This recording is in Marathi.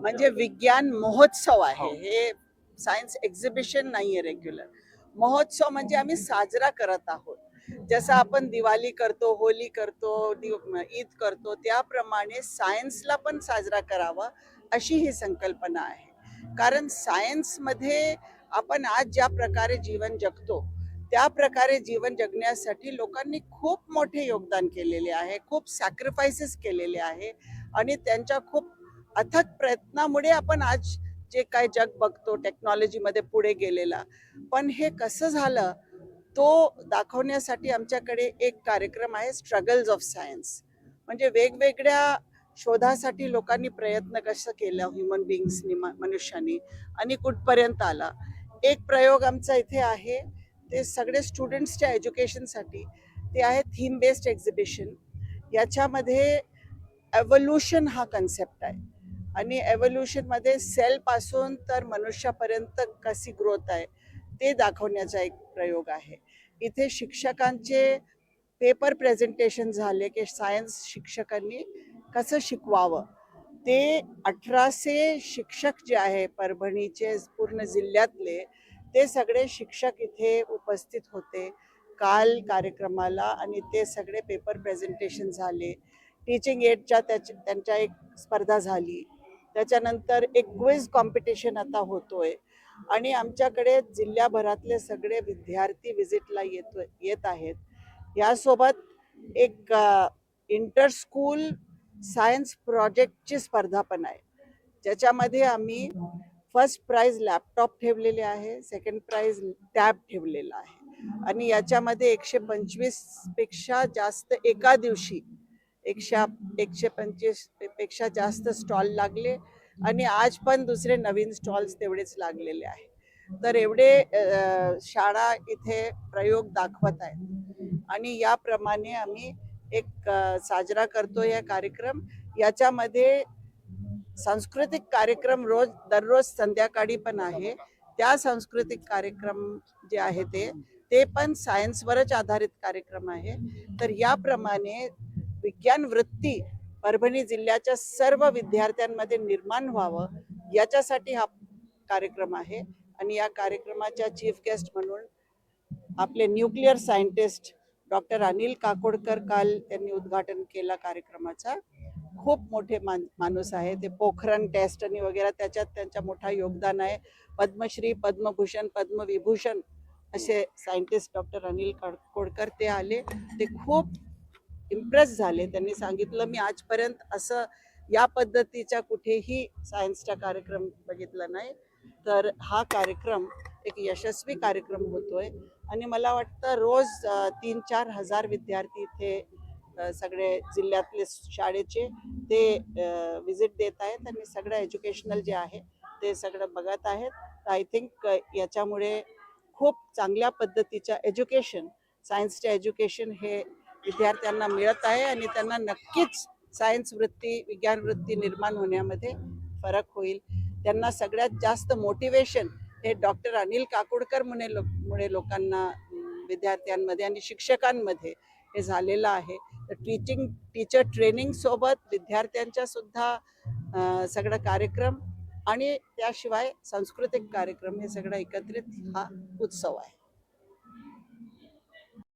म्हणजे विज्ञान महोत्सव आहे. हे. सायन्स एक्झिबिशन नाहीये रेग्युलर महोत्सव म्हणजे आम्ही साजरा करत आहोत. जसं आपण दिवाळी करतो होली करतो ईद करतो त्याप्रमाणे सायन्सला पण साजरा करावा अशी ही संकल्पना आहे. कारण सायन्समध्ये आपण आज ज्या प्रकारे जीवन जगतो त्या प्रकारे जीवन जगण्यासाठी लोकांनी खूप मोठे योगदान केलेले आहे खूप सॅक्रिफायसेस केलेले आहे आणि त्यांच्या खूप अथक प्रयत्नामुळे आपण आज जे काय जग बघतो टेक्नॉलॉजीमध्ये पुढे गेलेला. पण हे कसं झालं? तो दाखवण्यासाठी आमच्याकडे एक कार्यक्रम आहे स्ट्रगल्स ऑफ सायन्स म्हणजे वेगवेगळ्या शोधासाठी लोकांनी प्रयत्न कसं केलं ह्युमन बिईंग्सनी मनुष्यानी आणि कुठपर्यंत आला? एक प्रयोग आमचा इथे आहे. ते सगळे स्टुडंट्सच्या एज्युकेशनसाठी ते आहे थीम बेस्ड एक्झिबिशन याच्यामध्ये एव्होल्युशन हा कन्सेप्ट आहे. आणि एव्होल्युशनमध्ये सेलपासून तर मनुष्यापर्यंत कशी ग्रोथ आहे ते दाखवण्याचा एक प्रयोग आहे. इथे शिक्षकांचे पेपर प्रेझेंटेशन झाले की सायन्स शिक्षकांनी कसं शिकवावं ते अठराशे शिक्षक जे आहे परभणीचे पूर्ण जिल्ह्यातले ते सगळे शिक्षक इथे उपस्थित होते. काल कार्यक्रमाला आणि ते सगळे पेपर प्रेझेंटेशन झाले. टीचिंग एडच्या त्याच्या त्यांच्या एक स्पर्धा झाली. त्याच्यानंतर एक क्विज कॉम्पिटिशन आता होतोय. आणि आमच्याकडे जिल्ह्याभरातले सगळे विद्यार्थी विजिटला येतो येत आहेत. यासोबत एक इंटर स्कूल सायन्स प्रोजेक्टची स्पर्धा पण आहे. ज्याच्यामध्ये आम्ही फर्स्ट प्राइज लॅपटॉप ठेवलेले आहे सेकंड प्राइज टॅब ठेवलेला आहे. आणि याच्यामध्ये एकशे पंचवीसपेक्षा जास्त एका दिवशी एकशे एकशे पंचवीसपेक्षा जास्त स्टॉल लागले आणि आज पण दुसरे नवीन स्टॉल्स तेवढेच लागलेले आहे तर एवढे शाळा इथे प्रयोग दाखवत आहेत. आणि याप्रमाणे आम्ही एक साजरा करतो या कार्यक्रम. याच्यामध्ये सांस्कृतिक कार्यक्रम रोज दररोज संध्याकाळी पण आहे. त्या सांस्कृतिक कार्यक्रम जे आहे ते ते पण सायन्सवरच आधारित कार्यक्रम आहे. तर याप्रमाणे विज्ञान वृत्ती परभणी जिल्ह्याच्या सर्व विद्यार्थ्यांमध्ये निर्माण व्हावं याच्यासाठी हा कार्यक्रम आहे. आणि या कार्यक्रमाच्या चीफ गेस्ट म्हणून आपले nuclear scientist doctor Anil Kakodkar काल त्यांनी उद्घाटन केला कार्यक्रमाचा. खूप मोठे मान माणूस आहे. ते पोखरण टेस्ट आणि वगैरे त्याच्यात त्यांचा मोठा योगदान आहे. पद्मश्री पद्मभूषण पद्मविभूषण असे सायंटिस्ट डॉक्टर अनिल काकोडकर ते आले. ते खूप इम्प्रेस झाले. त्यांनी सांगितलं मी आजपर्यंत असं या पद्धतीचा कुठेही सायन्सचा कार्यक्रम बघितला नाही. तर हा कार्यक्रम एक यशस्वी कार्यक्रम होतोय. आणि मला वाटतं रोज तीन चार हजार विद्यार्थी इथे सगळे जिल्ह्यातले शाळेचे ते विजिट देत आहेत आणि सगळं एज्युकेशनल जे आहे ते सगळं बघत आहेत. आय थिंक याच्यामुळे खूप चांगल्या पद्धतीच्या एज्युकेशन सायन्सचे एज्युकेशन हे विद्यार्थ्यांना मिळत आहे आणि त्यांना नक्कीच सायन्स वृत्ती विज्ञान वृत्ती निर्माण होण्यामध्ये फरक होईल. त्यांना सगळ्यात जास्त मोटिवेशन हे डॉक्टर अनिल काकोडकर मुळे लो मुळे लोकांना विद्यार्थ्यांमध्ये आणि शिक्षकांमध्ये हे झालेलं आहे. तर टीचिंग टीचर ट्रेनिंग सोबत विद्यार्थ्यांच्या सुद्धा सगळं कार्यक्रम आणि त्याशिवाय सांस्कृतिक कार्यक्रम हे सगळं एकत्रित हा उत्सव आहे.